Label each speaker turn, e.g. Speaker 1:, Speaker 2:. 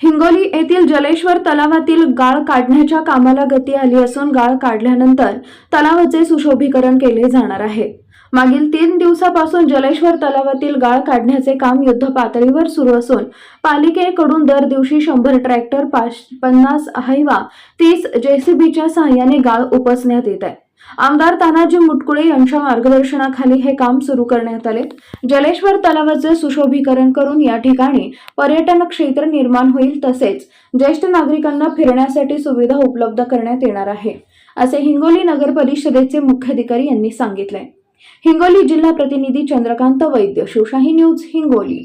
Speaker 1: हिंगोली येथील जलेश्वर तलावातील गाळ काढण्याच्या कामाला गती आली असून गाळ काढल्यानंतर तलावाचे सुशोभीकरण केले जाणार आहे. मागील तीन दिवसापासून जलेश्वर तलावातील गाळ काढण्याचे काम युद्ध पातळीवर सुरू असून पालिकेकडून दर दिवशी शंभर ट्रॅक्टर पाच पन्नास हायवा तीस जेसीबीच्या सहाय्याने गाळ उपसण्यात येत आहे. आमदार तानाजी मुटकुळे यांच्या मार्गदर्शनाखाली हे काम सुरू करण्यात आले. जलेश्वर तलावाचे सुशोभीकरण करून या ठिकाणी पर्यटन क्षेत्र निर्माण होईल तसेच ज्येष्ठ नागरिकांना फिरण्यासाठी सुविधा उपलब्ध करण्यात येणार आहे असे हिंगोली नगर परिषदेचे मुख्याधिकारी यांनी सांगितले. हिंगोली जिल्हा प्रतिनिधी चंद्रकांत वैद्य शिवशाही न्यूज हिंगोली.